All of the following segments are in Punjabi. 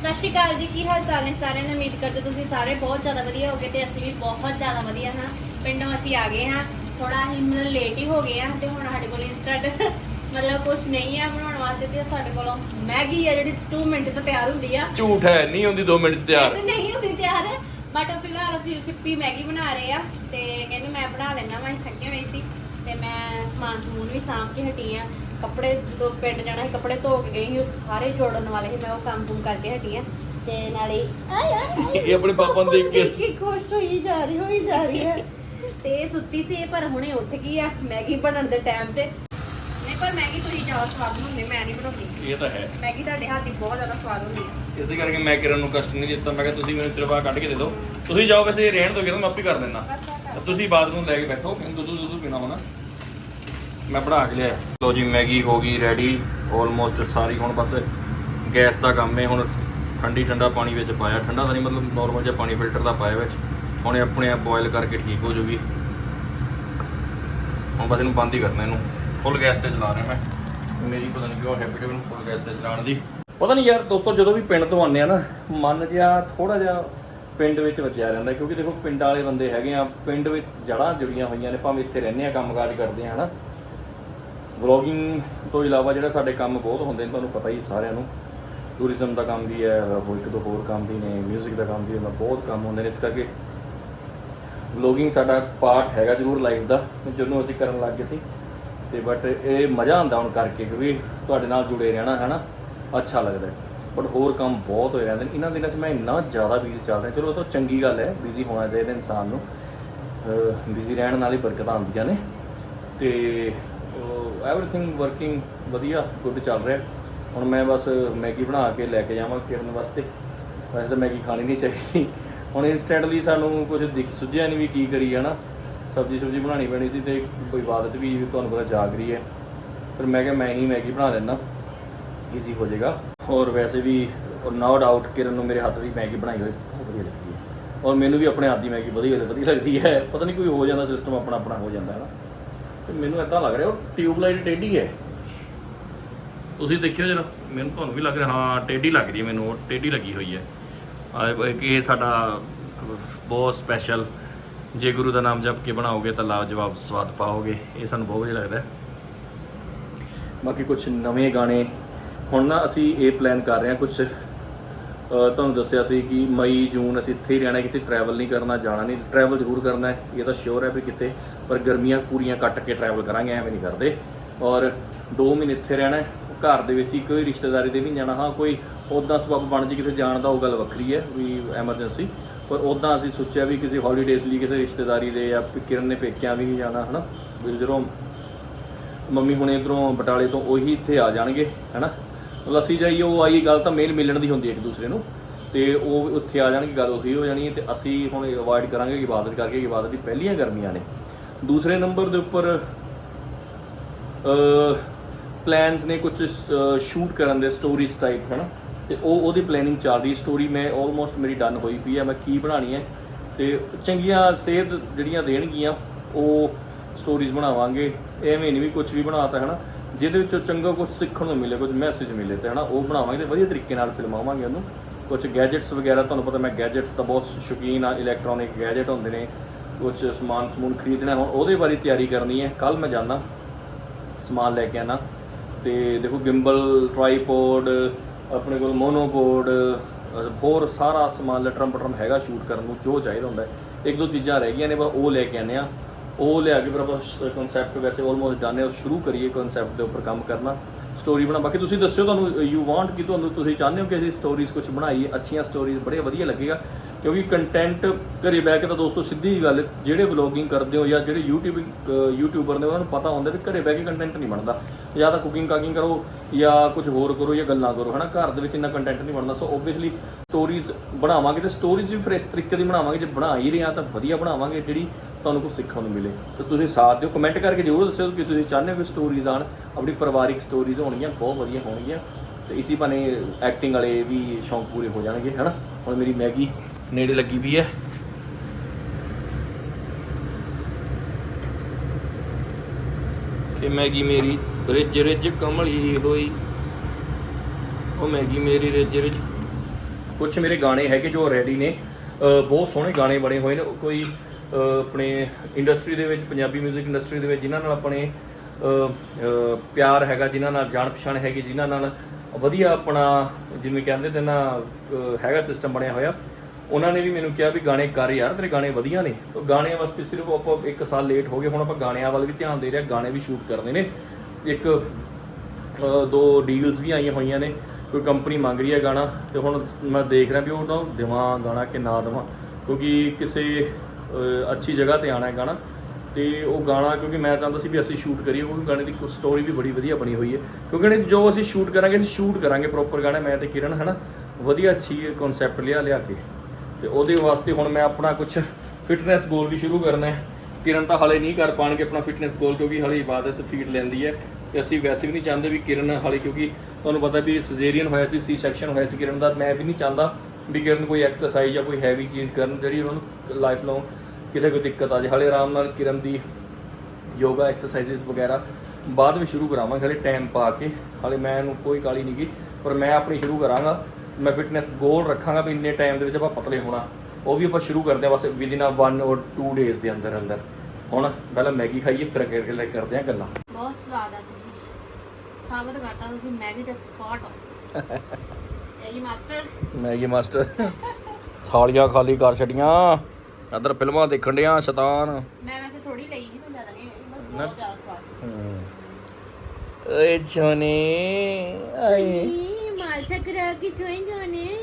ਸਤਿ ਸ਼੍ਰੀ ਅਕਾਲ ਜੀ ਕੀ ਹਾਲ ਚਾਲ ਨੇ ਸਾਰਿਆਂ ਦੀ? ਉਮੀਦ ਕਰਦੇ ਤੁਸੀਂ ਸਾਰੇ ਬਹੁਤ ਜ਼ਿਆਦਾ ਵਧੀਆ ਹੋਗੇ ਤੇ ਅਸੀਂ ਵੀ ਬਹੁਤ ਜ਼ਿਆਦਾ ਵਧੀਆ ਹਾਂ। ਪਿੰਡੋਂ ਅਸੀਂ ਆ ਗਏ ਹਾਂ। ਥੋੜਾ ਅਸੀਂ ਮਤਲਬ ਲੇਟ ਹੀ ਹੋ ਗਏ ਹਾਂ ਤੇ ਹੁਣ ਸਾਡੇ ਕੋਲ ਇੰਸਟੈਂਟ ਮਤਲਬ ਕੁਝ ਨਹੀਂ ਆ ਬਣਾਉਣ ਵਾਸਤੇ ਤੇ ਸਾਡੇ ਕੋਲੋਂ ਮੈਗੀ ਆ ਜਿਹੜੀ 2 ਮਿੰਟ ਤੇ ਤਿਆਰ ਹੁੰਦੀ ਆ। ਝੂਠ ਹੈ ਨਹੀਂ ਹੁੰਦੀ 2 ਮਿੰਟ 'ਚ ਤਿਆਰ। ਨਹੀਂ ਹੁੰਦੀ ਤਿਆਰ ਬਟ ਫਿਲਹਾਲ ਅਸੀਂ ਸਿੱਪੀ ਮੈਗੀ ਬਣਾ ਰਹੇ ਆ ਤੇ ਕਹਿੰਦੇ ਮੈਂ ਬਣਾ ਲੈਣਾ ਮੈਂ ਥੱਕੀ ਹੋਈ ਸੀ ਤੇ ਮੈਂ ਸਮਾਨ ਸਮੂਨ ਵੀ ਸਾਂਭ ਕੇ ਹਟੀ ਆ। ਕੱਪੜੇ ਜਦੋਂ ਪਿੰਡ ਜਾਣਾ ਸੀ ਕੱਪੜੇ ਧੋ ਕੇ ਗਈ ਸੀ ਉਹ ਸਾਰੇ ਜੋੜਨ ਵਾਲੇ ਸੀ ਮੈਂ ਉਹ ਕੰਮ ਕੁਮ ਕਰਕੇ ਹਟੀ ਆ। ਤੇ ਨਾਲੇ ਆਏ ਆਏ ਇਹ ਆਪਣੇ ਪਾਪਾ ਨੂੰ ਦੇਖ ਕੇ। ਕੇ ਖੁਸ਼ ਹੋਈ ਜਾ ਰਹੀ ਹੋਈ ਜਾ ਰਹੀ ਹੈ ਤੇ ਇਹ ਸੁੱਤੀ ਸੀ ਪਰ ਹੁਣੇ ਉੱਠ ਗਈ ਆ ਮੈਗੀ ਬਣਨ ਦੇ ਟਾਈਮ ਤੇ। ਨਹੀਂ ਪਰ ਮੈਗੀ ਤੁਸੀਂ ਜ਼ਿਆਦਾ ਸਵਾਦ ਬਣਾਉਂਦੇ ਮੈਂ ਨਹੀਂ ਬਣਾਉਂਦੀ। ਇਹ ਤਾਂ ਹੈ। ਮੈਗੀ ਤੁਹਾਡੇ ਹੱਥ ਦੀ ਬਹੁਤ ਜ਼ਿਆਦਾ ਸਵਾਦ ਹੁੰਦੀ ਹੈ ਇਸੇ ਕਰਕੇ ਮੈਂ ਕਿਰਨ ਨੂੰ ਕਸ਼ਟ ਨਹੀਂ ਦਿੱਤਾ ਮੈਂ ਕਿਹਾ ਤੁਸੀਂ ਮੈਨੂੰ ਸਿਰਫ ਆ ਕੱਢ ਕੇ ਦੇ ਦਿਓ। ਤੁਸੀਂ ਜਾਓ ਵੈਸੇ ਰਹਿਣ ਦੋ ਕਿਰਨ ਮੈਂ ਆਪੇ ਕਰ ਦਿੰਦਾ ਤੁਸੀਂ ਨੂੰ ਲੈ ਕੇ ਬੈਠੋ ਮੈਨੂੰ ਦੁੱਧ ਦੁੱਧ ਪੀਣਾ ਹੋਣਾ। ਮੈਂ ਬਣਾ ਕੇ ਲਿਆ ਲੋ ਜੀ, ਮੈਗੀ ਹੋ ਗਈ ਰੈਡੀ ਆਲਮੋਸਟ ਸਾਰੀ। ਹੁਣ ਬਸ ਗੈਸ ਦਾ ਕੰਮ ਹੈ। ਹੁਣ ਠੰਡੀ ਠੰਡਾ ਪਾਣੀ ਵਿੱਚ ਪਾਇਆ। ਠੰਡਾ ਤਾਂ ਨਹੀਂ, ਮਤਲਬ ਨਾਰਮਲ ਜਿਹਾ ਪਾਣੀ ਫਿਲਟਰ ਦਾ ਪਾਇਆ ਵਿੱਚ। ਹੁਣ ਇਹ ਆਪਣੇ ਆਪ ਬੋਇਲ ਕਰਕੇ ਠੀਕ ਹੋ ਜੂਗੀ ਹੁਣ ਬਸ ਇਹਨੂੰ ਬੰਦ ਹੀ ਕਰਨਾ ਇਹਨੂੰ। ਫੁੱਲ ਗੈਸ ਤੇ ਚਲਾ ਰਿਹਾ ਮੈਂ। ਮੇਰੀ ਪਤਾ ਨਹੀਂ ਕਿਉਂ ਹੈਬਿਟ ਹੈ ਮੈਨੂੰ ਫੁੱਲ ਗੈਸ ਤੇ ਚਲਾਉਣ ਦੀ। ਪਤਾ ਨਹੀਂ ਯਾਰ, ਦੋਸਤੋ, ਜਦੋਂ ਵੀ ਪਿੰਡ ਤੋਂ ਆਉਂਦੇ ਆ ਨਾ, ਮਨ ਜਿਹਾ ਥੋੜਾ ਜਿਹਾ ਪਿੰਡ ਵਿੱਚ ਵੱਜਿਆ ਰਹਿੰਦਾ। ਕਿਉਂਕਿ ਦੇਖੋ, ਪਿੰਡ ਵਾਲੇ ਬੰਦੇ ਹੈਗੇ ਆ। ਪਿੰਡ ਵਿੱਚ ਜੜਾਂ ਜੁੜੀਆਂ ਹੋਈਆਂ ਨੇ। ਭਾਵੇਂ ਇੱਥੇ ਰਹਿੰਦੇ ਆ, ਕੰਮਕਾਜ ਕਰਦੇ ਆ, ਹਨਾ। ਵਲੌਗਿੰਗ ਤੋਂ ਇਲਾਵਾ ਜਿਹੜਾ ਸਾਡੇ ਕੰਮ ਬਹੁਤ ਹੁੰਦੇ ਨੇ, ਤੁਹਾਨੂੰ ਪਤਾ ਹੀ ਸਾਰਿਆਂ ਨੂੰ। ਟੂਰਿਜ਼ਮ ਦਾ ਕੰਮ ਵੀ ਹੈ ਹੋਰ ਇੱਕ ਦੋ ਹੋਰ ਕੰਮ ਵੀ ਨੇ 뮤직 ਦਾ ਕੰਮ ਵੀ ਹੁੰਦਾ ਬਹੁਤ ਕੰਮ ਹੁੰਦੇ ਨੇ। ਇਸ ਕਰਕੇ ਵਲੌਗਿੰਗ ਸਾਡਾ ਪਾਰਟ ਹੈਗਾ ਜ਼ਰੂਰ ਲਾਈਫ ਦਾ ਜਦੋਂ ਅਸੀਂ ਕਰਨ ਲੱਗ ਗਏ ਸੀ। ਤੇ ਬਟ ਇਹ ਮਜ਼ਾ ਆਉਂਦਾ ਹੁਣ ਕਰਕੇ, ਕਿਉਂਕਿ ਤੁਹਾਡੇ ਨਾਲ ਜੁੜੇ ਰਹਿਣਾ ਹੈ ਨਾ ਅੱਛਾ ਲੱਗਦਾ ਬਟ ਹੋਰ ਕੰਮ ਬਹੁਤ ਹੋਏ ਰਹਿੰਦੇ ਨੇ। ਇਹਨਾਂ ਦਿਨਾਂ 'ਚ ਮੈਂ ਇੰਨਾ ਜ਼ਿਆਦਾ ਬਿਜ਼ੀ ਚੱਲ ਰਿਹਾ। ਚਲੋ ਉਹ ਤਾਂ ਚੰਗੀ ਗੱਲ ਹੈ ਬਿਜ਼ੀ ਹੋਣਾ ਚਾਹੀਦਾ ਇਨਸਾਨ ਨੂੰ। ਬਿਜ਼ੀ ਰਹਿਣ ਨਾਲ ਹੀ ਬਰਕਤਾਂ ਆਉਂਦੀਆਂ ਨੇ। ਤੇ ਐਵਰੀਥਿੰਗ ਵਰਕਿੰਗ ਵਧੀਆ ਗੁੱਡ ਚੱਲ ਰਿਹਾ। ਹੁਣ ਮੈਂ ਬਸ ਮੈਗੀ ਬਣਾ ਕੇ ਲੈ ਕੇ ਜਾਵਾਂ ਕਿਰਨ ਵਾਸਤੇ। ਵੈਸੇ ਤਾਂ ਮੈਗੀ ਖਾਣੀ ਨਹੀਂ ਚਾਹੀਦੀ। ਹੁਣ ਇਨਸਟੈਂਟਲੀ ਸਾਨੂੰ ਕੁਝ ਦਿਖ ਸੁਝਿਆ ਨਹੀਂ ਵੀ ਕੀ ਕਰੀ ਹੈ ਨਾ ਸਬਜ਼ੀ ਸੁਬਜ਼ੀ ਬਣਾਉਣੀ ਪੈਣੀ ਸੀ ਤੇ ਕੋਈ ਇਬਾਦਤ ਵੀ ਤੁਹਾਨੂੰ ਪਤਾ ਜਾਗ ਰਹੀ ਹੈ। ਫਿਰ ਮੈਂ ਕਿਹਾ ਮੈਂ ਹੀ ਮੈਗੀ ਬਣਾ ਲੈਣਾ ਈਜ਼ੀ ਹੋ ਜਾਏਗਾ। ਔਰ ਵੈਸੇ ਵੀ ਨੋ ਡਾਊਟ ਕਿਰਨ ਨੂੰ ਮੇਰੇ ਹੱਥ ਦੀ ਮੈਗੀ ਬਣਾਈ ਹੋਈ ਬਹੁਤ ਵਧੀਆ ਲੱਗਦੀ ਹੈ। ਔਰ ਮੈਨੂੰ ਵੀ ਆਪਣੇ ਹੱਥ ਦੀ ਮੈਗੀ ਵਧੀਆ ਵਧੀਆ ਲੱਗਦੀ ਹੈ। ਪਤਾ ਨਹੀਂ ਕੋਈ ਹੋ ਜਾਂਦਾ ਸਿਸਟਮ ਆਪਣਾ ਆਪਣਾ ਹੋ ਜਾਂਦਾ ਹੈ ਨਾ ਤੇ ਮੈਨੂੰ ਇਦਾਂ ਲੱਗ ਰਿਹਾ ਉਹ ਟਿਊਬਲਾਈਟ ਟੇਢੀ ਹੈ। ਤੁਸੀਂ ਦੇਖਿਓ ਜਰਾ ਮੈਨੂੰ ਤੁਹਾਨੂੰ ਵੀ ਲੱਗ ਰਿਹਾ ਹਾਂ ਟੇਢੀ ਲੱਗ ਰਹੀ ਹੈ ਮੈਨੂੰ ਉਹ ਟੇਢੀ ਲੱਗੀ ਹੋਈ ਹੈ। ਆ ਇਹ ਸਾਡਾ ਬਹੁਤ ਸਪੈਸ਼ਲ ਜੇ ਗੁਰੂ ਦਾ ਨਾਮ ਜਪ ਕੇ ਬਣਾਓਗੇ ਤਾਂ ਲਾਜਵਾਬ ਸਵਾਦ ਪਾਓਗੇ ਇਹ ਸਾਨੂੰ ਬਹੁਤ ਵਧੀਆ ਲੱਗਦਾ ਬਾਕੀ ਕੁਝ ਨਵੇਂ ਗਾਣੇ ਹੁਣ ਨਾ ਅਸੀਂ ਇਹ ਪਲਾਨ ਕਰ ਰਹੇ ਹਾਂ ਕੁਝ ਤੁਹਾਨੂੰ ਦੱਸਿਆ ਸੀ ਕਿ ਮਈ ਜੂਨ ਅਸੀਂ ਇੱਥੇ ਹੀ ਰਹਿਣਾ ਕਿਸੇ ਟਰੈਵਲ ਨਹੀਂ ਕਰਨਾ ਜਾਣਾ ਨਹੀਂ ਟਰੈਵਲ ਜ਼ਰੂਰ ਕਰਨਾ ਹੈ ਇਹ ਤਾਂ ਸ਼ੋਰ ਹੈ ਵੀ ਕਿਤੇ ਪਰ ਗਰਮੀਆਂ ਪੂਰੀਆਂ ਕੱਟ ਕੇ ਟਰੈਵਲ ਕਰਾਂਗੇ, ਐਵੇਂ ਨਹੀਂ ਕਰਦੇ। ਔਰ 2 ਮਹੀਨੇ ਇੱਥੇ ਰਹਿਣਾ ਘਰ ਦੇ ਵਿੱਚ ਹੀ ਕੋਈ ਰਿਸ਼ਤੇਦਾਰੀ ਦੇ ਵੀ ਨਹੀਂ ਜਾਣਾ। ਹਾਂ, ਕੋਈ ਉਦਾਂ ਸਬਬ ਬਣ ਜੀ ਕਿਤੇ ਜਾਣ ਦਾ, ਉਹ ਗੱਲ ਵੱਖਰੀ ਹੈ ਵੀ ਐਮਰਜੈਂਸੀ ਪਰ ਉਦਾਂ ਅਸੀਂ ਸੋਚਿਆ ਵੀ ਕਿਸੇ ਹੌਲੀਡੇਜ਼ ਲਈ ਕਿਸੇ ਰਿਸ਼ਤੇਦਾਰੀ ਦੇ ਜਾਂ ਕਿਰਨ ਨੇ ਪੇਕਿਆਂ ਵੀ ਨਹੀਂ ਜਾਣਾ, ਹਨਾ? ਵੀ ਜਦੋਂ ਮੰਮੀ ਹੁਣੇ ਇਧਰੋਂ ਬਟਾਲੇ ਤੋਂ ਉਹੀ ਇੱਥੇ ਆ ਜਾਣਗੇ, ਹੈਨਾ? ਮਤਲਬ ਅਸੀਂ ਜਾਈਏ, ਉਹ ਆਈ ਗੱਲ ਤਾਂ ਮੇਲ ਮਿਲਣ ਦੀ ਹੁੰਦੀ ਹੈ ਇੱਕ ਦੂਸਰੇ ਨੂੰ। ਤੇ ਉਹ ਉੱਥੇ ਆ ਜਾਣਗੇ, ਗੱਲ ਉਹੀ ਹੋ ਜਾਣੀ ਹੈ ਤੇ ਅਸੀਂ ਹੁਣ ਅਵਾਇਡ ਕਰਾਂਗੇ, ਇਬਾਦਤ ਕਰਕੇ ਇਬਾਦਤ ਦੀ ਪਹਿਲੀਆਂ ਗਰਮੀਆਂ ਨੇ। ਦੂਸਰੇ ਨੰਬਰ ਦੇ ਉੱਪਰ ਪਲਾਨਸ ਨੇ ਕੁਝ ਸ਼ੂਟ ਕਰਨ ਦੇ ਸਟੋਰੀਜ਼ ਟਾਈਪ ਹੈਨਾ? ਤੇ ਉਹ, ਉਹਦੀ ਪਲੈਨਿੰਗ ਚੱਲ ਰਹੀ ਸਟੋਰੀ ਮੈਂ ਆਲਮੋਸਟ ਮੇਰੀ ਡਨ ਹੋਈ ਪਈ ਹੈ, ਮੈਂ ਕੀ ਬਣਾਣੀ ਹੈ? ਤੇ ਚੰਗੀਆਂ ਸੇਧ ਜਿਹੜੀਆਂ ਦੇਣਗੀਆਂ, ਉਹ ਸਟੋਰੀਜ਼ ਬਣਾਵਾਂਗੇ। ਐਵੇਂ ਨਹੀਂ ਵੀ ਕੁਝ ਵੀ ਬਣਾਤਾ ਹੈ ਨਾ ਜਿਹਦੇ ਵਿੱਚੋਂ ਚੰਗਾ ਕੁਝ ਸਿੱਖਣ ਨੂੰ ਮਿਲੇ ਕੁਝ ਮੈਸੇਜ ਮਿਲੇ ਤੇ, ਹਨਾ? ਉਹ ਬਣਾਵਾਂਗੇ ਤੇ ਵਧੀਆ ਤਰੀਕੇ ਨਾਲ ਫਿਲਮਾਵਾਂਗੇ ਉਹਨੂੰ। ਕੁਝ ਗੈਜਟਸ ਵਗੈਰਾ, ਤੁਹਾਨੂੰ ਪਤਾ ਮੈਂ ਗੈਜਟਸ ਦਾ ਬਹੁਤ ਸ਼ੌਕੀਨ ਆ ਇਲੈਕਟ੍ਰੋਨਿਕ ਗੈਜਟ ਹੁੰਦੇ ਨੇ ਕੁਝ ਸਮਾਨ ਸਮੂਨ ਖਰੀਦਣਾ, ਹੁਣ ਉਹਦੇ ਬਾਰੇ ਤਿਆਰੀ ਕਰਨੀ ਹੈ। ਕੱਲ ਮੈਂ ਜਾਣਾ ਸਮਾਨ ਲੈ ਕੇ ਆਣਾ ਤੇ ਦੇਖੋ, ਗਿੰਬਲ, ਟ੍ਰਾਈਪੋਡ, ਆਪਣੇ ਕੋਲ ਮੋਨੋਪੋਡ ਹੋਰ ਸਾਰਾ ਸਮਾਨ ਲਟਰਮ ਪਟਰਮ ਹੈਗਾ ਸ਼ੂਟ ਕਰਨ ਨੂੰ, ਜੋ ਚਾਹੀਦਾ ਹੁੰਦਾ ਇੱਕ ਦੋ ਚੀਜ਼ਾਂ ਰਹਿ ਗਈਆਂ ਨੇ, ਬਸ ਉਹ ਲੈ ਕੇ ਆਨੇ ਆ। ਉਹ ਲਿਆ ਕੇ ਫਿਰ ਆਪਾਂ ਕਨਸੈਪਟ ਵੈਸੇ ਆਲਮੋਸਟ ਡਨ ਹੈ, ਉਹ ਸ਼ੁਰੂ ਕਰੀਏ ਕਨਸੈਪਟ ਦੇ ਉੱਪਰ ਕੰਮ ਕਰਨਾ। ਸਟੋਰੀ ਬਣਾ, ਬਾਕੀ ਤੁਸੀਂ ਦੱਸਿਓ ਤੁਹਾਨੂੰ ਯੂ ਵਾਂਟ ਕਿ ਤੁਹਾਨੂੰ ਤੁਸੀਂ ਚਾਹੁੰਦੇ ਹੋ ਕਿ ਅਸੀਂ ਸਟੋਰੀਜ਼ ਕੁਝ ਬਣਾਈਏ, ਅੱਛੀਆਂ ਸਟੋਰੀਜ਼ ਬੜੇ ਵਧੀਆ ਲੱਗੇਗਾ। ਕਿਉਂਕਿ ਕੰਟੈਂਟ ਘਰੇ ਬਹਿ ਕੇ ਤਾਂ ਦੋਸਤੋ ਸਿੱਧੀ ਜਿਹੀ ਗੱਲ ਜਿਹੜੇ ਵਲੋਗਿੰਗ ਕਰਦੇ ਹੋ ਜਾਂ ਜਿਹੜੇ YouTube ਯੂਟਿਊਬਰ ਨੇ, ਉਹਨਾਂ ਨੂੰ ਪਤਾ ਹੁੰਦਾ ਵੀ ਘਰੇ ਬਹਿ ਕੇ ਕੰਟੈਂਟ ਨਹੀਂ ਬਣਦਾ। ਜਾਂ ਤਾਂ ਕੁਕਿੰਗ ਕਾਕਿੰਗ ਕਰੋ ਜਾਂ ਕੁਝ ਹੋਰ ਕਰੋ ਜਾਂ ਗੱਲਾਂ ਕਰੋ, ਹਨਾ? ਘਰ ਦੇ ਵਿੱਚ ਇੰਨਾ ਕੰਟੈਂਟ ਨਹੀਂ ਬਣਦਾ। ਸੋ ਓਬਵੀਅਸਲੀ ਸਟੋਰੀਜ਼ ਬਣਾਵਾਂਗੇ ਤੇ ਸਟੋਰੀਜ਼ ਵੀ ਫਿਰ ਇਸ ਤਰੀਕੇ ਦੀ ਬਣਾਵਾਂਗੇ, ਜੇ ਬਣਾ ਹੀ ਰਹੇ ਆ ਤਾਂ ਵਧੀਆ ਬਣਾਵਾਂਗੇ, ਜਿਹੜੀ ਤੁਹਾਨੂੰ ਕੁਝ ਸਿੱਖਣ ਨੂੰ ਮਿਲੇ। ਤੇ ਤੁਸੀਂ ਸਾਥ ਦਿਓ। ਕਮੈਂਟ ਕਰਕੇ ਜ਼ਰੂਰ ਦੱਸਿਓ ਕਿ ਤੁਸੀਂ ਚਾਹੁੰਦੇ ਹੋ ਕਿ ਸਟੋਰੀਜ਼ ਆਣ ਆਪਣੀ ਪਰਿਵਾਰਿਕ ਸਟੋਰੀਜ਼ ਹੋਣਗੀਆਂ, ਬਹੁਤ ਵਧੀਆ ਹੋਣਗੀਆਂ। ਤੇ ਇਸੇ ਬਹਾਨੇ ਐਕਟਿੰਗ ਵਾਲੇ ਵੀ ਸ਼ੌਂਕ ਪੂਰੇ ਹੋ ਜਾਣਗੇ, ਹਨਾ? ਹੁਣ ਮੇਰੀ ਮੈਗੀ ਨੇੜੇ ਲੱਗੀ ਵੀ ਹੈ। ਤੇ ਮੈਗੀ ਮੇਰੀ ਰਿੱਜ ਰਿੱਜ ਕਮਲੀ ਹੋਈ। ਉਹ ਮੈਗੀ ਮੇਰੀ ਰਿੱਜ ਰਿੱਜ ਕੁਝ ਮੇਰੇ ਗਾਣੇ ਹੈਗੇ ਜੋ ਰੈਡੀ ਨੇ। ਬਹੁਤ ਸੋਹਣੇ ਗਾਣੇ ਬਣੇ ਹੋਏ ਨੇ। ਕੋਈ ਆਪਣੇ ਇੰਡਸਟਰੀ ਦੇ ਵਿੱਚ, ਪੰਜਾਬੀ 뮤직 ਇੰਡਸਟਰੀ ਦੇ ਵਿੱਚ ਜਿਨ੍ਹਾਂ ਨਾਲ ਆਪਣੇ ਪਿਆਰ ਹੈਗਾ, ਜਿਨ੍ਹਾਂ ਨਾਲ ਜਾਣ ਪਛਾਣ ਹੈਗੀ, ਜਿਨ੍ਹਾਂ ਨਾਲ ਵਧੀਆ ਆਪਣਾ ਜਿਵੇਂ ਕਹਿੰਦੇ ਤੇ ਨਾ ਹੈਗਾ ਸਿਸਟਮ ਬਣਿਆ ਹੋਇਆ। ਉਹਨਾਂ ਨੇ ਵੀ ਮੈਨੂੰ ਕਿਹਾ ਵੀ ਗਾਣੇ ਕਰ ਯਾਰ, ਤੇਰੇ ਗਾਣੇ ਵਧੀਆ ਨੇ। ਤਾਂ ਗਾਣੇ ਵਾਸਤੇ ਸਿਰਫ ਆਪਾਂ ਇੱਕ ਸਾਲ ਲੇਟ ਹੋ ਗਏ, ਹੁਣ ਆਪਾਂ ਗਾਣਿਆਂ ਵੱਲ ਵੀ ਧਿਆਨ ਦੇ ਰਹੇ ਗਾਣੇ ਵੀ ਸ਼ੂਟ ਕਰਨੇ ਨੇ। ਇੱਕ ਦੋ ਡੀਲਸ ਵੀ ਆਈਆਂ ਹੋਈਆਂ ਨੇ, ਕੋਈ ਕੰਪਨੀ ਮੰਗ ਰਹੀ ਹੈ ਗਾਣਾ, ਤੇ ਹੁਣ ਮੈਂ ਦੇਖ ਰਿਹਾ ਵੀ ਉਹ ਨਾ ਦੇਵਾਂ ਗਾਣਾ ਕਿ ਨਾ ਦੇਵਾਂ, ਕਿਉਂਕਿ ਕਿਸੇ ਅੱਛੀ ਜਗ੍ਹਾ ਤੇ ਆਣਾ ਹੈ ਗਾਣਾ, ਤੇ ਉਹ ਗਾਣਾ ਕਿਉਂਕਿ ਮੈਂ ਚਾਹੁੰਦਾ ਸੀ ਵੀ ਅਸੀਂ ਸ਼ੂਟ ਕਰੀਏ, ਉਹ ਗਾਣੇ ਦੀ ਸਟੋਰੀ ਵੀ ਬੜੀ ਵਧੀਆ ਬਣੀ ਹੋਈ ਹੈ। ਕਿਉਂਕਿ ਇਹਨੇ ਜੋ ਅਸੀਂ ਸ਼ੂਟ ਕਰਾਂਗੇ, ਅਸੀਂ ਸ਼ੂਟ ਕਰਾਂਗੇ ਪ੍ਰੋਪਰ ਗਾਣਾ, ਮੈਂ ਤੇ ਕਿਰਨ, ਹਨਾ? ਵਧੀਆ ਅੱਛੀ ਕਨਸੈਪਟ ਲਿਆ ਲਿਆ ਕੇ। ਤੇ ਉਹਦੇ ਵਾਸਤੇ ਹੁਣ ਮੈਂ ਆਪਣਾ ਕੁਝ ਫਿਟਨੈਸ ਗੋਲ ਵੀ ਸ਼ੁਰੂ ਕਰਨਾ ਹੈ। ਕਿਰਨ ਤਾਂ ਹਾਲੇ ਨਹੀਂ ਕਰ ਪਾਣਗੇ ਆਪਣਾ ਫਿਟਨੈਸ ਗੋਲ ਕਿਉਂਕਿ ਹਾਲੇ ਇਬਾਦਤ ਫੀਡ ਲੈਂਦੀ ਹੈ। ਤੇ ਅਸੀਂ ਵੈਸੇ ਵੀ ਨਹੀਂ ਚਾਹੁੰਦੇ ਵੀ ਕਿਰਨ ਹਾਲੇ, ਕਿਉਂਕਿ ਤੁਹਾਨੂੰ ਪਤਾ ਵੀ ਸਿਜ਼ੇਰੀਅਨ ਹੋਇਆ ਸੀ ਸੀ ਸੈਕਸ਼ਨ ਹੋਇਆ ਸੀ ਕਿਰਨ ਦਾ। ਮੈਂ ਵੀ ਨਹੀਂ ਚਾਹੁੰਦਾ ਵੀ ਕਿਰਨ ਕੋਈ ਐਕਸਰਸਾਈਜ਼ ਜਾਂ ਕੋਈ ਹੈਵੀ ਚੀਜ਼ ਕਰਨ ਜਿਹੜੀ ਉਹਨਾਂ ਨੂੰ ਲਾਈਫ ਲੌਂਗ ਕਿਤੇ ਕੋਈ ਦਿੱਕਤ ਆ ਜਾਏ। ਹਾਲੇ ਆਰਾਮ ਨਾਲ ਕਿਰਨ ਦੀ ਯੋਗਾ ਐਕਸਰਸਾਈਜ਼ਸ ਵਗੈਰਾ ਬਾਅਦ ਵਿੱਚ ਸ਼ੁਰੂ ਕਰਾਵਾਂਗੇ। ਹਲੇ ਟਾਈਮ ਪਾ ਕੇ। ਹਲੇ ਮੈਂ ਇਹਨੂੰ ਕੋਈ ਕਾਲੀ ਨਹੀਂ ਗੀ ਪਰ ਮੈਂ ਆਪਣੀ ਸ਼ੁਰੂ ਕਰਾਂਗਾ। ਮੈਂ ਫਿਟਨੈਸ ਗੋਲ ਰੱਖਾਂਗਾ ਵੀ ਇੰਨੇ ਟਾਈਮ ਦੇ ਵਿੱਚ ਆਪਾਂ ਪਤਲੇ ਹੋਣਾ। ਉਹ ਵੀ ਆਪਾਂ ਸ਼ੁਰੂ ਕਰਦੇ ਹਾਂ ਬਸ ਵਿਦਿਨ ਆ 1 অর 2 ਡੇਜ਼ ਦੇ ਅੰਦਰ ਅੰਦਰ। ਹੁਣ ਪਹਿਲਾਂ ਮੈਗੀ ਖਾਈਏ ਫਿਰ ਅੱਗੇ ਅੱਗੇ ਕਰਦੇ ਹਾਂ ਗੱਲਾਂ। ਬਹੁਤ ਸਵਾਦ ਆ ਤੁਸੀਂ। ਸਾਬਤ ਕਰਤਾ ਤੁਸੀਂ ਮੈਗੀ ਦਾ ਐਕਸਪਰਟ ਹੋ ਇਹ ਜੀ ਮਾਸਟਰ ਮੈਗੀ ਮਾਸਟਰ ਥਾਲੀਆਂ ਖਾਲੀ ਕਰ ਛੜੀਆਂ ਅਦਰ ਫਿਲਮਾਂ ਦੇਖਣ ਡਿਆ ਸ਼ੈਤਾਨ। ਮੈਂ ਵੈਸੇ ਥੋੜੀ ਲਈ ਸੀ ਮੈਂ ਜ਼ਿਆਦਾ ਨਹੀਂ ਲਈ, ਬਸ ਬਹੁਤ ਜ਼ਿਆਦਾ ਸਵਾਦ ਓਏ ਛੋਨੇ ਆਏ ਕਰਾ ਕੇ ਚੋਏਗਾ ਨੇ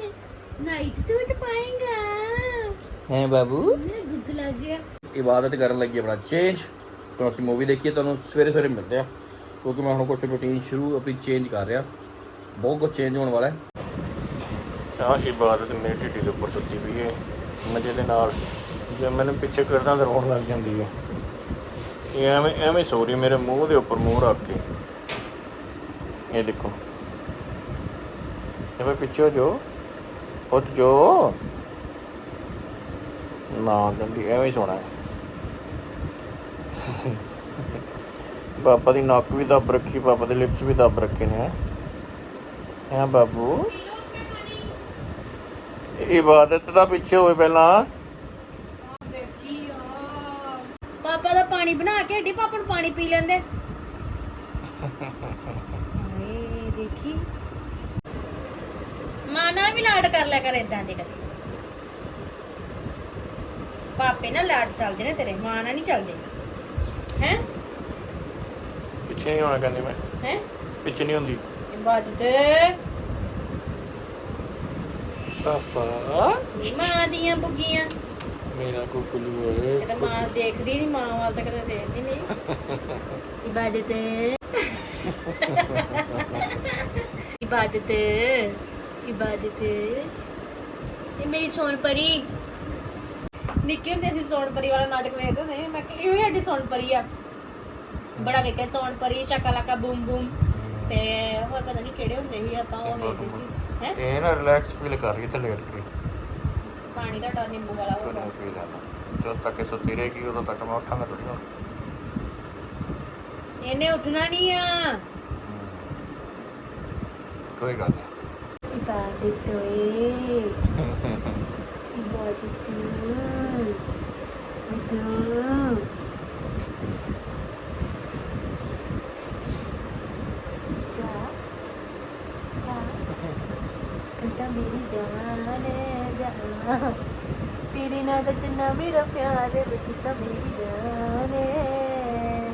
ਨਾਈਟ ਸੂਟ ਪਾਏਗਾ। ਹੈ ਬਾਬੂ? ਮੇਰਾ ਗੁੱਗਲਾ ਜਿਹਾ। ਇਬਾਦਤ ਕਰਨ ਲੱਗੀ ਆਪਣਾ ਚੇਂਜ ਤਾਂ ਅਸੀਂ ਮੂਵੀ ਦੇਖੀਏ ਤੁਹਾਨੂੰ ਸਵੇਰੇ ਸਵੇਰੇ ਮਿਲਦੇ ਆ। ਕਿਉਂਕਿ ਮੈਂ ਹੁਣ ਕੁਝ ਰੁਟੀਨ ਸ਼ੁਰੂ ਆਪਣੀ ਚੇਂਜ ਕਰ ਰਿਹਾ। ਬਹੁਤ ਕੁਝ ਚੇਂਜ ਹੋਣ ਵਾਲਾ ਹੈ। ਆ ਇਬਾਦਤ ਮੇਰੇ ਢਿੱਡੀ ਦੇ ਉੱਪਰ ਸੁੱਤੀ ਪਈ ਹੈ। ਮਜੇ ਦੇ ਨਾਲ ਜੇ ਮੈਨੂੰ ਪਿੱਛੇ ਕਰਦਾ ਤਾਂ ਰੋਣ ਲੱਗ ਜਾਂਦੀ ਹੈ। ਇਹ ਐਵੇਂ ਐਵੇਂ ਸੋ ਰਹੀ ਮੇਰੇ ਮੂੰਹ ਦੇ ਉੱਪਰ ਮੂੰਹ ਰੱਖ ਕੇ। ਇਹ ਦੇਖੋ। ਇਹ ਪਿੱਛੇ ਹੋ ਜੋ ਉੱਠ ਜੋ ਨਾ ਜਲਦੀ ਐਵੇਂ ਸੋਣਾ ਹੈ ਪਾਪਾ ਦੀ ਨੱਕ ਵੀ ਦੱਬ ਰੱਖੀ ਪਾਪਾ ਦੇ ਲਿਪਸ ਵੀ ਦੱਬ ਰੱਖੇ ਨੇ ਹੈ ਬਾਬੂ ਇਬਾਦਤ ਦਾ ਪਿੱਛੇ ਹੋਏ ਪਹਿਲਾਂ ਪਾਪਾ ਦਾ ਪਾਣੀ ਬਣਾ ਕੇ ਹੱਡੀ ਪਾਪਾ ਨੂੰ ਪਾਣੀ ਪੀ ਲੈਂਦੇ। ਹਾਏ ਦੇਖੀ। ਮਾਂ ਨਾਲ ਵੀ ਲਾਡ ਕਰ ਲਿਆ ਕਰ ਇਦਾਂ ਦੇ ਕਦੇ ਪਾਪੇ ਨਾਲ ਲਾਡ ਚੱਲਦੇ ਨੇ ਤੇਰੇ ਮਾਂ ਨਾਲ ਨਹੀਂ ਚੱਲਦੇ। ਹੈ? ਪਿੱਛੇ ਨਹੀਂ ਹੋਣਾ ਕਹਿੰਦੀ ਮੈਂ। ਹੈ? ਪਿੱਛੇ ਨਹੀਂ ਹੁੰਦੀ। ਇਬਾਦਤ। ਪਾਪਾ। ਮਾਂ ਦੀਆਂ ਬੁੱਗੀਆਂ। ਮੇਰਾ ਕੁਕਲੂ ਹੈ ਕਿਤੇ ਮਾਂ ਦੇਖਦੀ ਨਹੀਂ ਮਾਂ ਵੱਲ ਤਾਂ ਕਦੇ ਦੇਖਦੀ ਨਹੀਂ। ਇਬਾਦਤ। ਇਬਾਦਤ। ਇਬਾਦਤ ਇਹ ਮੇਰੀ ਸੋਨ ਪਰੀ ਨਿੱਕੇ ਹੁੰਦੇ ਸੀ ਸੋਨ ਪਰੀ ਵਾਲਾ ਨਾਟਕ ਵੇਖਦੇ ਹੁੰਦੇ ਸੀ। ਮੈਂ ਕਿ ਇਹ ਸਾਡੀ ਸੋਨ ਪਰੀ ਆ। ਬੜਾ ਵੇਖਿਆ ਸੋਨ ਪਰੀ ਸ਼ਕਲਾਕਾ ਬੂਮ ਬੂਮ। ਤੇ ਹੋਰ ਪਤਾ ਨਹੀਂ ਕਿਹੜੇ ਹੁੰਦੇ ਸੀ ਆਪਾਂ ਉਹ ਵੇਖਦੇ ਸੀ। ਹੈ? ਇਹ ਨਾ ਰਿਲੈਕਸ ਫੀਲ ਕਰ ਰਹੀ ਤੇ ਲੇਟ ਕੇ ਪਾਣੀ ਦਾ ਡਰ ਨਿੰਬੂ ਵਾਲਾ ਹੋਗਾ ਤੁਹਾਨੂੰ ਫੀਲ ਆਣਾ ਜਦੋਂ ਤੱਕ ਇਹ ਸੁੱਤੀ ਰਹੇਗੀ ਉਦੋਂ ਤੱਕ ਮੈਂ ਉੱਠਾਂਗਾ ਥੋੜੀ ਹੁਣ ਇਹਨੇ ਉੱਠਣਾ ਨਹੀਂ ਆ। ਕੋਈ ਗੱਲ ਨਹੀਂ ਇਬਾਦਤ ਓਏ ਇਬਾਦਤ ਇਬਾਦਤ ਜਾ ਜਾ ਕੰਟਾ ਮੇਰੀ ਜਾਨ ਹੈ ਜਾਨ ਤੇਰੇ ਨਾਲ ਤਾਂ ਚੰਨਾ ਮੇਰਾ ਪਿਆਰ ਹੈ ਬੇਟੀ ਤਾਂ ਮੇਰੀ ਜਾਨ ਹੈ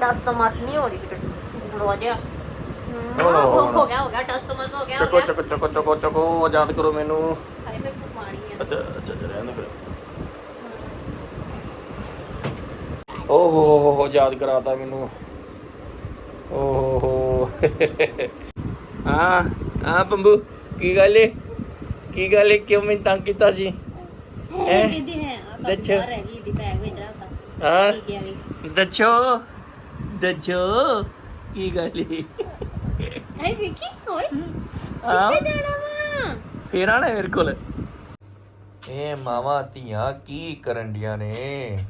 ਦਸ ਤਾਂ ਮਸ ਨਹੀਂ ਹੋ ਰਹੀ ਕਿਤੇ ਰੋਜਿਆ ਹੋ ਲਓ, ਹੋ। ਹੋ ਗਿਆ ਹੋ ਗਿਆ ਟਸ ਤੋਂ ਮਸ ਹੋ ਗਿਆ ਹੋ ਚੱਕੋ ਗਿਆ। ਚੱਕੋ ਚੱਕੋ ਚੱਕੋ ਚੱਕੋ ਯਾਦ ਕਰੋ ਮੈਨੂੰ। ਹਾਏ ਮੇਰੇ ਕੋਲ ਪਾਣੀ ਆ। ਅੱਛਾ ਅੱਛਾ ਅੱਛਾ ਰਹਿਣ ਦੋ ਫਿਰ। ਓ ਹੋ ਹੋ ਹੋ ਯਾਦ ਕਰਾਤਾ ਮੈਨੂੰ। ਓ ਹੋ। ਹੋ ਹਾਂ ਹਾਂ ਬੰਬੂ ਕੀ ਗੱਲ ਏ? ਕੀ ਗੱਲ ਏ? ਕਿਉਂ ਮੈਨੂੰ ਤੰਗ ਕੀਤਾ ਸੀ? ਇਹ ਕਹਿੰਦੇ ਹੈ ਆ ਕਾਫੀ ਦੱਸੋ। ਬਾਹਰ ਹੈਗੀ ਦੀ ਬੈਗ ਵਿੱਚ ਰੱਖਤਾ। ਹਾਂ। ਕੀ ਕਿਹਾ ਗਈ ਦੱਸੋ। ਦੱਸੋ। ਕੀ ਗੱਲ ਏ? ਹਾਏ ਵਿੱਕੀ ਓਏ ਹਾਂ। ਕਿੱਥੇ ਜਾਣਾ ਵਾ? ਫੇਰ ਆਣਾ ਮੇਰੇ ਕੋਲ। ਇਹ ਮਾਵਾ ਧੀਆਂ ਕੀ ਕਰਨ ਡੀਆਂ ਨੇ?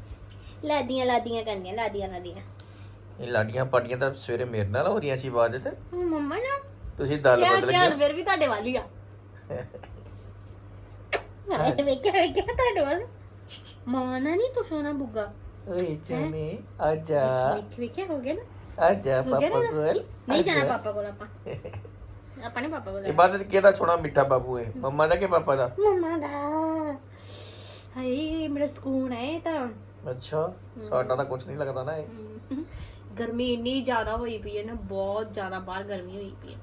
ਲਾਦੀਆਂ ਲਾਦੀਆਂ ਕਰਨੀਆਂ ਲਾਦੀਆਂ ਲਾਦੀਆਂ। ਇਹ ਲਾਡੀਆਂ ਪਾਡੀਆਂ ਤਾਂ ਸਵੇਰੇ ਮੇਰੇ ਨਾਲ ਹੋ ਰਹੀਆਂ ਸੀ ਇਬਾਦਤ ਮੰਮਾ ਨਾ ਤੁਸੀਂ ਦਲ ਯਾਰ ਬਦਲ ਧਿਆਨ ਗਏ। ਫਿਰ ਵੀ ਤੁਹਾਡੇ ਵਾਲੀ ਆ। ਇਹ ਵੇਖਿਆ ਵੇਖਿਆ ਤੁਹਾਡੇ ਵੱਲ। ਮਾਨਾ ਨਹੀਂ ਤੂੰ ਸੋਨਾ ਬੁੱਗਾ। ਓਏ ਚੋਨੇ ਆਜਾ ਵੇਖ ਵੇਖਿਆ ਹੋ ਗਿਆ ਨਾ? ਨਾ? ਕੋਲ ਨਹੀਂ ਜਾਣਾ ਪਾਪਾ ਕੋਲ ਆਪਾਂ ਆਪਾਂ ਨੇ ਪਾਪਾ ਕੋਲ ਜਾਣਾ ਇਬਾਦਤ ਕਿਹਦਾ ਸੋਹਣਾ ਮਿੱਠਾ ਬਾਬੂ ਹੈ ਮੰਮਾ ਦਾ ਕਿ ਪਾਪਾ ਦਾ ਮੰਮਾ ਦਾ ਹਾਏ ਮੇਰਾ ਸਕੂਨ ਹੈ ਇਹ ਤਾਂ ਅੱਛਾ ਸਾਡਾ ਤਾਂ ਕੁਝ ਨਹੀਂ ਲੱਗਦਾ ਨਾ ਇਹ ਗਰਮੀ ਇੰਨੀ ਜ਼ਿਆਦਾ ਹੋਈ ਪਈ ਹੈ ਨਾ ਬਹੁਤ ਜ਼ਿਆਦਾ ਬਾਹਰ ਗਰਮੀ ਹੋਈ ਪਈ ਹੈ।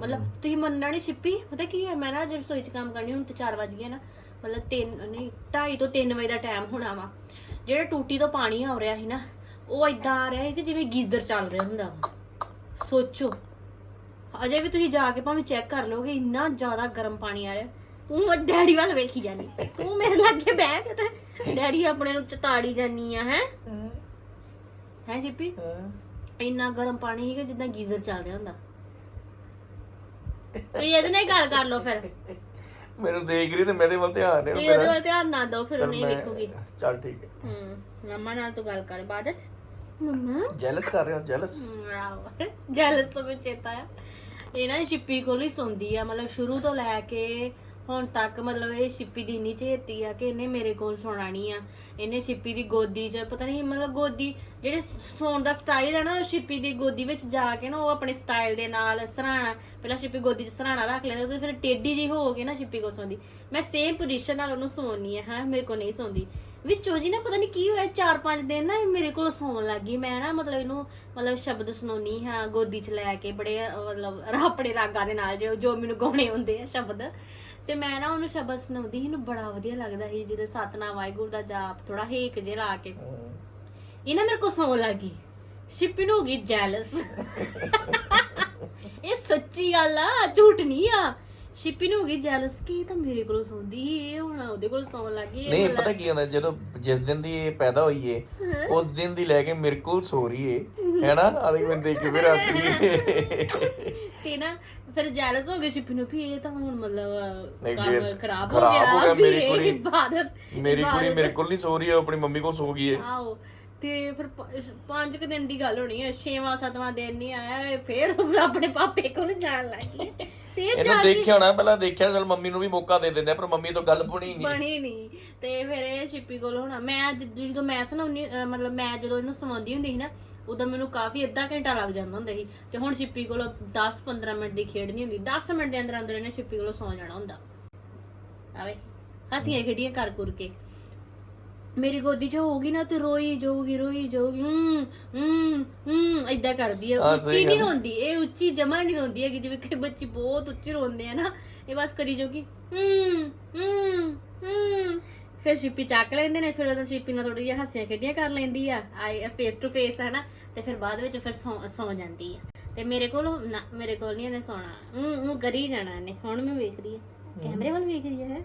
ਮਤਲਬ ਤੁਸੀਂ ਮੰਨਣਾ ਨਹੀਂ ਛਿੱਪੀ ਪਤਾ ਕੀ ਹੈ ਮੈਂ ਨਾ ਜੇ ਰਸੋਈ 'ਚ ਕੰਮ ਕਰਨੀ ਹੁਣ ਤੇ 4 ਵਜ ਗਏ ਨਾ ਮਤਲਬ 3 ਨਹੀਂ 2:30 ਤੋਂ 3 ਵਜੇ ਦਾ ਟਾਈਮ ਹੋਣਾ ਵਾ ਜਿਹੜਾ ਟੂਟੀ ਤੋਂ ਪਾਣੀ ਆ ਰਿਹਾ ਸੀ ਨਾ ਉਹ ਇਦਾਂ ਆ ਰਿਹਾ ਸੀ ਕਿ ਜਿਵੇਂ ਗੀਜ਼ਰ ਚੱਲ ਰਿਹਾ ਹੁੰਦਾ। ਸੋਚੋ। ਅਜੇ ਵੀ ਤੁਸੀਂ ਜਾ ਕੇ ਭਾਵੇਂ ਚੈੱਕ ਕਰ ਲਓਗੇ ਇੰਨਾ ਜ਼ਿਆਦਾ ਗਰਮ ਪਾਣੀ ਆ ਰਿਹਾ। ਤੂੰ ਡੈਡੀ ਵੱਲ ਵੇਖੀ ਜਾਨੀ। ਤੂੰ ਮੇਰੇ ਲਾਗੇ ਬਹਿ ਕੇ ਤੇ ਡੈਡੀ ਆਪਣੇ ਨੂੰ ਚਤਾੜੀ ਜਾਨੀ ਆ ਹੈ? ਹੈ ਹਾਂ। ਇੰਨਾ ਗਰਮ ਪਾਣੀ ਸੀ ਕਿ ਜਿੱਦਾਂ ਗੀਜ਼ਰ ਚੱਲ ਰਿਹਾ ਹੁੰਦਾ। ਤੁਸੀਂ ਇਹਦੇ ਨਾਲ ਹੀ ਗੱਲ ਕਰ ਲਓ ਫਿਰ। ਮੈਨੂੰ ਦੇਖ ਰਹੀ ਤੇ ਮੇਰੇ ਵੱਲ ਧਿਆਨ ਹੈ ਤੁਸੀਂ ਉਹਦੇ ਵੱਲ ਧਿਆਨ ਨਾ ਦਿਓ ਫਿਰ ਨਹੀਂ ਵੇਖੂਗੀ ਚੱਲ ਠੀਕ ਹੈ। ਹੂੰ ਮੰਮਾ ਨਾਲ ਤੂੰ ਗੱਲ ਕਰ ਬਾਅਦ ਮੰਮਾ ਜੈਲਸ ਕਰ ਰਹੇ ਹੋ ਜੈਲਸ ਜੈਲਸ ਤੋਂ ਮੈਨੂੰ ਚੇਤਾ ਆ ਇਹ ਨਾ ਸ਼ਿੱਪੀ ਕੋਲ ਹੀ ਸੌਂਦੀ ਆ ਮਤਲਬ ਸ਼ੁਰੂ ਤੋਂ ਲੈ ਕੇ ਹੁਣ ਤੱਕ ਮਤਲਬ ਇਹ ਸ਼ਿੱਪੀ ਦੀ ਇੰਨੀ ਚੇਤੀ ਆ ਕਿ ਇਹਨੇ ਮੇਰੇ ਕੋਲ ਸੌਣਾ ਨਹੀਂ ਆ। ਇਹਨੇ ਸ਼ਿੱਪੀ ਦੀ ਗੋਦੀ 'ਚ ਪਤਾ ਨਹੀਂ ਮਤਲਬ ਗੋਦੀ ਜਿਹੜੇ ਸੌਣ ਦਾ ਸਟਾਈਲ ਹੈ ਨਾ ਉਹ ਸ਼ਿੱਪੀ ਦੀ ਗੋਦੀ ਵਿੱਚ ਜਾ ਕੇ ਨਾ ਉਹ ਆਪਣੇ ਸਟਾਈਲ ਦੇ ਨਾਲ ਸਰਾਣਾ ਪਹਿਲਾਂ ਸ਼ਿੱਪੀ ਗੋਦੀ 'ਚ ਸਰਾਣਾ ਰੱਖ ਲੈਂਦਾ ਤੇ ਫਿਰ ਟੇਢੀ ਜੀ ਹੋ ਕੇ ਨਾ ਸ਼ਿੱਪੀ ਕੋਲ ਸੌਂਦੀ। ਮੈਂ ਸੇਮ ਪੋਜੀਸ਼ਨ ਨਾਲ ਉਹਨੂੰ ਸੌਣੀ ਆ ਹਾਂ ਮੇਰੇ ਕੋਲ ਨਹੀਂ ਸੌਂਦੀ। ਵਿੱਚੋਂ ਜੀ ਨਾ ਪਤਾ ਨਹੀਂ ਕੀ ਹੋਇਆ ਚਾਰ ਪੰਜ ਦਿਨ ਨਾ ਇਹ ਮੇਰੇ ਕੋਲ ਸੌਣ ਲੱਗ ਗਈ। ਮੈਂ ਨਾ ਮਤਲਬ ਇਹਨੂੰ ਮਤਲਬ ਸ਼ਬਦ ਸੁਣਾਉਣੀ ਹਾਂ ਗੋਦੀ 'ਚ ਲੈ ਕੇ ਬੜੇ ਅਹ, ਮਤਲਬ ਰਾਪੜੇ ਰਾਗਾਂ ਦੇ ਨਾਲ ਜੋ ਜੋ ਮੈਨੂੰ ਗਾਉਣੇ ਹੁੰਦੇ ਆ ਸ਼ਬਦ। ਤੇ ਮੈਂ ਨਾ ਉਹਨੂੰ ਸ਼ਬਦ ਸੁਣਾਉਂਦੀ ਸੀ ਇਹਨੂੰ ਬੜਾ ਵਧੀਆ ਲੱਗਦਾ ਸੀ ਜਿਹਦੇ ਸਤਨਾਮ ਵਾਹਿਗੁਰੂ ਦਾ ਜਾਪ ਥੋੜਾ ਹੇਕ ਜੇ ਲਾ ਕੇ। ਇਹ ਨਾ ਮੇਰੇ ਕੋਲ ਸੌਣ ਲੱਗੀ ਸ਼ਿਪੀ ਨੂੰ ਹੋ ਗਈ ਜੈਲਸ ਇਹ ਸੱਚੀ ਗੱਲ ਆ ਝੂਠ ਨਹੀਂ ਆ। ਸ਼ਿਪੀ ਨੂੰ ਹੋ ਗਈ ਜੈਲਸ ਕਿ ਇਹ ਤਾਂ ਮੇਰੇ ਕੋਲ ਸੌਂਦੀ ਸੀ, ਇਹ ਹੁਣ ਉਹਦੇ ਕੋਲ ਸੌਣ ਲੱਗੀ ਇਹ ਨਹੀਂ ਪਤਾ ਕੀ ਹੁੰਦਾ ਜਦੋਂ ਜਿਸ ਦਿਨ ਦੀ ਇਹ ਪੈਦਾ ਹੋਈ ਏ ਉਸ ਦਿਨ ਦੀ ਲੈ ਕੇ ਮੇਰੇ ਕੋਲ ਸੋ ਰਹੀ ਏ ਹੈਨਾ? ਆਦੀ ਮੈਂ ਦੇਖ ਕੇ ਫਿਰ ਹੱਸ ਰਹੀ ਏ ਤੇ ਨਾ ਫਿਰ ਜੈਲਸ ਹੋ ਗਏ ਸ਼ਿਪੀ ਨੂੰ ਵੀ ਇਹ ਤਾਂ ਹੁਣ ਮਤਲਬ ਕੰਮ ਖਰਾਬ ਹੋ ਖਰਾਬ ਗਿਆ ਹੋ ਗਿਆ, ਵੀ ਮੇਰੀ ਕੁੜੀ- ਇਬਾਦਤ ਮੇਰੀ ਕੁੜੀ ਮੇਰੇ ਕੋਲ ਨਹੀਂ ਸੋ ਰਹੀ ਉਹ ਆਪਣੀ ਮੰਮੀ ਕੋਲ ਸੋ ਗਈ ਏ। ਆਓ ਤੇ ਫਿਰ ਪੰਜ ਕੁ ਦਿਨ ਦੀ ਗੱਲ ਹੋਣੀ ਹੈ ਛੇਵਾਂ ਸੱਤਵਾਂ ਦਿਨ ਨਹੀਂ ਆਇਆ ਫਿਰ ਆਪਣੇ ਪਾਪੇ ਕੋਲ ਜਾਣ ਲੱਗੀ ਫਿਰ ਇਹਨੂੰ ਦੇਖਿਆ ਹੋਣਾ ਪਹਿਲਾਂ ਦੇਖਿਆ ਚਲ ਮੰਮੀ ਨੂੰ ਵੀ ਮੌਕਾ ਦੇ ਦਿੰਦੇ ਆ ਪਰ ਮੰਮੀ ਤੋਂ ਗੱਲ ਬਣੀ ਨਹੀਂ ਬਣੀ ਨਹੀਂ ਤੇ ਫਿਰ ਇਹ ਸ਼ਿਪੀ ਕੋਲ ਹੋਣਾ। ਮੈਂ ਜਦ- ਜਦੋਂ ਮੈਂ ਸੁਣਾਉਣੀ ਮਤਲਬ ਮੈਂ ਜਦੋਂ ਇਹਨੂੰ ਸਮਾਉਂਦੀ ਹੁੰਦੀ ਸੀ ਨਾ ਉਦੋਂ ਮੈਨੂੰ ਕਾਫੀ ਅੱਧਾ ਘੰਟਾ ਲੱਗ ਜਾਂਦਾ ਹੁੰਦਾ ਸੀ। ਤੇ ਹੁਣ ਸ਼ਿਪੀ ਕੋਲ 10 15 ਮਿੰਟ ਦੀ ਖੇਡ ਨਹੀਂ ਹੁੰਦੀ। 10 ਮਿੰਟ ਦੇ ਅੰਦਰ ਅੰਦਰ ਇਹਨੇ ਸ਼ਿਪੀ ਕੋਲੋਂ ਸੌ ਜਾਣਾ ਹੁੰਦਾ। ਆਵੇ ਹਸੀਆਂ ਖੇਡੀਆਂ ਕਰ ਕਰ ਕੇ। ਮੇਰੀ ਗੋਦੀ 'ਚ ਹੋਊਗੀ ਨਾ ਤੇ ਰੋਈ ਜਾਊਗੀ ਰੋਈ ਜਾਊਗੀ ਹੂੰ ਹੂੰ ਹੂੰ ਇਦਾਂ ਕਰਦੀ ਹੈ ਹਾਂ, ਸਹੀ ਉੱਚੀ ਨਹੀਂ ਗੱਲ। ਰੋਂਦੀ ਇਹ ਉੱਚੀ ਜਮਾ ਨਹੀਂ ਰੋਂਦੀ ਹੈਗੀ ਜਿਵੇਂ ਕਿ ਬੱਚੀ ਬਹੁਤ ਉੱਚੀ ਰੋਂਦੇ ਆ ਨਾ ਇਹ ਬਸ ਕਰੀ ਜਾਊਗੀ ਹੂੰ ਹੂੰ ਹੂੰ। ਫਿਰ ਸ਼ਿੱਪੀ ਚੱਕ ਲੈਂਦੇ ਨੇ ਫਿਰ ਉਹਦਾ ਸ਼ਿੱਪੀ ਨਾਲ ਥੋੜੀ ਜਿਹਾ ਹੱਸੀਆਂ ਖੇਡੀਆਂ ਕਰ ਲੈਂਦੀ ਆ ਆਈ ਫੇਸ ਟੂ ਫੇਸ ਹੈ ਨਾ ਤੇ ਫਿਰ ਬਾਅਦ ਵਿੱਚ ਫਿਰ ਸੌ ਸੌ ਜਾਂਦੀ ਆ। ਤੇ ਮੇਰੇ ਕੋਲ ਨਾ ਮੇਰੇ ਕੋਲ ਨਹੀਂ ਇਹਨੇ ਸੌਣਾ। ਹੂੰ ਹੂੰ ਕਰੀ ਜਾਣਾ ਇਹਨੇ ਹੁਣ ਮੈਂ ਵੇਖ ਰਹੀ ਆ ਕੈਮਰੇ ਵੱਲ ਵੇਖ ਰਹੀ ਹੈ।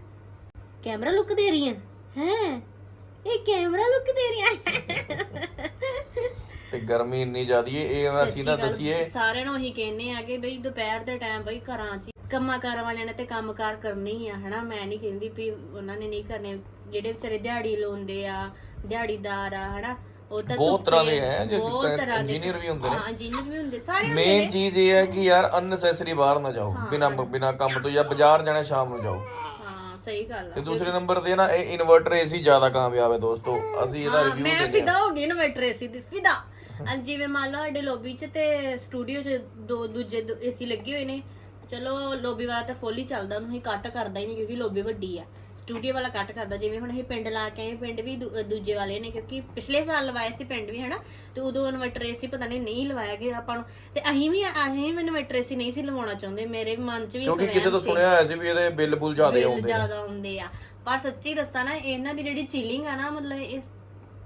ਕੈਮਰਾ ਲੁੱਕ ਦੇ ਰਹੀ ਹੈ ਹੈ। ਇਹ ਕੈਮਰਾ ਲੁੱਕ ਦੇ ਰਹੀ ਹੈ। ਤੇ ਗਰਮੀ ਇੰਨੀ ਜ਼ਿਆਦੀ ਏ ਇਹ ਅਸੀਂ ਨਾ ਦਸੀਏ। ਸਾਰਿਆਂ ਨੂੰ ਉਹੀ ਕਹਿੰਨੇ ਆ ਕਿ ਬਈ ਦੁਪਹਿਰ ਦੇ ਟਾਈਮ ਬਈ ਘਰਾਂ 'ਚ ਹੀ ਕੰਮਾਂ ਕਾਰ ਵਾਲਿਆਂ ਨੇ ਤੇ ਕੰਮਕਾਰ ਕਰਨੇ ਹੀ ਆ ਹਨਾ? ਮੈਂ ਨਹੀਂ ਕਹਿੰਦੀ ਵੀ ਉਹਨਾਂ ਨੇ ਨਹੀਂ ਕਰਨੇ ਜਿਹੜੇ ਵਿਚਾਰੇ ਦਿਹਾੜੀ ਲਾਉਂਦੇ ਆ ਦਿਹਾੜੀਦਾਰ ਆ ਹਨਾ? ਉਹ ਤਾਂ ਬਹੁਤ ਤਰ੍ਹਾਂ ਦੇ ਹੈ, ਜੇ engineer ਵੀ ਹੁੰਦੇ ਨੇ। ਹਾਂ ਇੰਜੀਨੀਅਰ ਵੀ ਹੁੰਦੇ ਸਾਰੇ ਹੁੰਦੇ ਮੇਨ ਚੀਜ਼ ਇਹ ਹੈ ਕਿ ਯਾਰ ਅਨਨੈਸੈਸਰੀ ਬਾਹਰ ਨਾ ਜਾਓ ਬਿਨਾ ਬਿਨਾ ਕੰਮ ਤੋਂ ਜਾਂ ਬਾਜ਼ਾਰ ਜਾਣਾ ਸ਼ਾਮ ਨੂੰ ਜਾਓ। ਹਾਂ। ਸਹੀ ਗੱਲ ਤੇ ਆ ਦੂਸਰੇ ਨੰਬਰ ਤੇ ਨਾ ਇਹ ਇਨਵਰਟਰ ਏਸੀ ਜ਼ਿਆਦਾ ਕਾਮਯਾਬ ਹੈ ਦੋਸਤੋ। ਅਸੀਂ ਇਹਦਾ ਹਾਂ, ਰਿਵਿਊ ਮੈਂ ਦਿੰਦੇ ਫਿਦਾ ਹੋ। ਗਈ ਇਨਵਰਟਰ ਏਸੀ ਦੀ ਫਿਦਾ। ਅੱਜ ਜਿਵੇਂ ਮੰਨ ਲਓ ਸਾਡੇ ਲੌਬੀ 'ਚ ਤੇ ਸਟੂਡੀਓ 'ਚ ਦੋ ਦੂਜੇ ਏਸੀ ਲੱਗੇ ਹੋਏ ਨੇ। ਚਲੋ ਲੌਬੀ ਵਾਲਾ ਤਾਂ ਫੁੱਲ ਹੀ ਚੱਲਦਾ ਉਹਨੂੰ ਹੀ ਕੱਟ ਕਰਦਾ ਹੀ ਨਹੀਂ ਕਿਉਂਕਿ ਲੌਬੀ ਵੱਡੀ ਆ। ਸਟੂਡੀਓ ਵਾਲਾ ਕੱਟ ਕਰਦਾ ਜਿਵੇਂ ਹੁਣ ਅਸੀਂ ਪਿੰਡ ਲਾ ਕੇ ਆਏ ਪਿੰਡ ਵੀ ਦੂ- ਦੂਜੇ ਵਾਲੇ ਨੇ ਕਿਉਂਕਿ ਪਿਛਲੇ ਸਾਲ ਲਵਾਏ ਸੀ ਪਿੰਡ ਵੀ ਹਨਾ? ਤੇ ਉਦੋਂ ਇਨਵਰਟਰ ਏਸੀ ਪਤਾ ਨਹੀਂ ਨਹੀਂ ਲਵਾਇਆ ਗਿਆ ਆਪਾਂ ਨੂੰ। ਤੇ ਅਸੀਂ ਵੀ ਅਸੀਂ ਵੀ ਇਨਵਰਟਰ ਏਸੀ ਨਹੀਂ ਸੀ ਲਵਾਉਣਾ ਚਾਹੁੰਦੇ ਮੇਰੇ ਮਨ 'ਚ ਵੀ ਇੱਕ ਕਿਉਂਕਿ ਕਿਸੇ ਤੋਂ ਸੀ। ਸੁਣਿਆ ਹੋਇਆ ਸੀ ਵੀ ਇਹਦੇ ਬਿੱਲ ਬੁੱਲ ਜ਼ਿਆਦਾ ਬਿੱਲ ਆਉਂਦੇ ਨੇ। ਜ਼ਿਆਦਾ ਹੁੰਦੇ ਆ। ਪਰ ਸੱਚੀ ਦੱਸਾਂ ਨਾ ਇਹਨਾਂ ਦੀ ਜਿਹੜੀ ਚਿਲਿੰਗ ਆ ਨਾ ਮਤਲਬ ਇਸ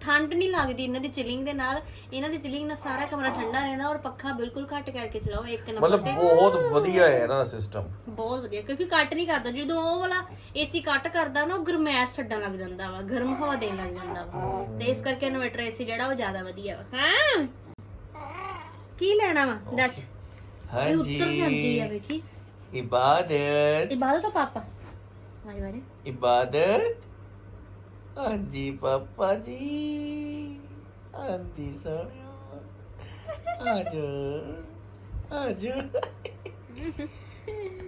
ਠੰਡ ਨਹੀਂ ਲੱਗਦੀ ਇਹਨਾਂ ਦੀ ਚਿਲਿੰਗ ਦੇ ਨਾਲ। ਇਹਨਾਂ ਦੀ ਚਿਲਿੰਗ ਨਾਲ ਸਾਰਾ ਕਮਰਾ ਠੰਡਾ ਰਹਿੰਦਾ ਔਰ ਪੱਖਾ ਬਿਲਕੁਲ ਘੱਟ ਕਰਕੇ ਚਲਾਓ ਇੱਕ ਨੰਬਰ ਮਤਲਬ ਤੇ। ਬਹੁਤ ਵਧੀਆ ਹੈ ਇਹਦਾ ਸਿਸਟਮ ਬਹੁਤ ਵਧੀਆ ਕਿਉਂਕਿ ਕੱਟ ਨਹੀਂ ਕਰਦਾ। ਜਦੋਂ ਉਹ ਵਾਲਾ ਏਸੀ ਕੱਟ ਕਰਦਾ ਨਾ ਉਹ ਗਰਮੈਸ਼ ਛੱਡਣ ਲੱਗ ਜਾਂਦਾ ਵਾ ਗਰਮ ਹਵਾ ਦੇਣ ਲੱਗ ਜਾਂਦਾ ਵਾ। ਤੇ ਇਸ ਕਰਕੇ ਇਨਵਰਟਰ ਏਸੀ ਜਿਹੜਾ ਉਹ ਜ਼ਿਆਦਾ ਵਧੀਆ ਵਾ। ਹਾਂ? ਕੀ ਲੈਣਾ ਵਾ? ਦੱਸ। ਇਹ ਉੱਤਰ ਜਾਂਦੀ ਆ ਵੇਖੀ। ਇਬਾਦਤ। ਇਬਾਦਤ ਆ ਪਾਪਾ? ਵਾਰੇ। ਇਬਾਦਤ। ਹਾਂਜੀ ਪਾਪਾ ਜੀ। ਹਾਂਜੀ ਸੋਹਣਿਆ ਆਜੋ। ਆਜੋ।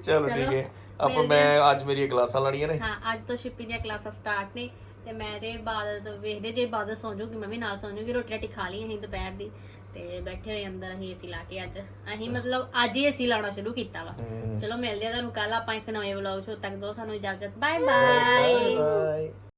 ਚਲੋ ਠੀਕ ਹੈ। ਆਪਾਂ ਮੈਂ ਅੱਜ ਮੇਰੀਆਂ ਕਲਾਸਾਂ ਲਾਣੀਆਂ ਨੇ। ਹਾਂ ਅੱਜ ਤੋਂ ਸ਼ਿਪੀ ਦੀਆਂ ਕਲਾਸਾਂ ਸਟਾਰਟ ਨੇ ਤੇ ਮੈਂ ਤੇ ਬਾਅਦ ਵੇਖਦੇ ਜੇ ਬਾਅਦ ਸੌਂ ਜਾਊਗੀ ਮੈਂ ਵੀ ਨਾਲ ਸੌਂ ਜਾਊਗੀ ਰੋਟੀ ਰਾਟੀ ਖਾ ਲਈ ਅਸੀਂ ਦੁਪਹਿਰ ਦੀ ਤੇ ਬੈਠੇ ਹੋਏ ਅੰਦਰ ਅਸੀਂ ਏਸੀ ਲਾ ਕੇ ਅੱਜ। ਅਸੀਂ ਮਤਲਬ ਅੱਜ ਹੀ ਏਸੀ ਲਾਉਣਾ ਸ਼ੁਰੂ ਕੀਤਾ ਵਾ। ਚਲੋ ਮਿਲਦੇ ਆ ਤੁਹਾਨੂੰ ਕੱਲ ਆਪਾਂ ਇੱਕ ਨਵੇਂ ਵਲੌਗ ਚ ਉਦੋਂ ਤੱਕ ਦੋ ਸਾਨੂੰ ਇਜਾਜ਼ਤ। Bye bye bye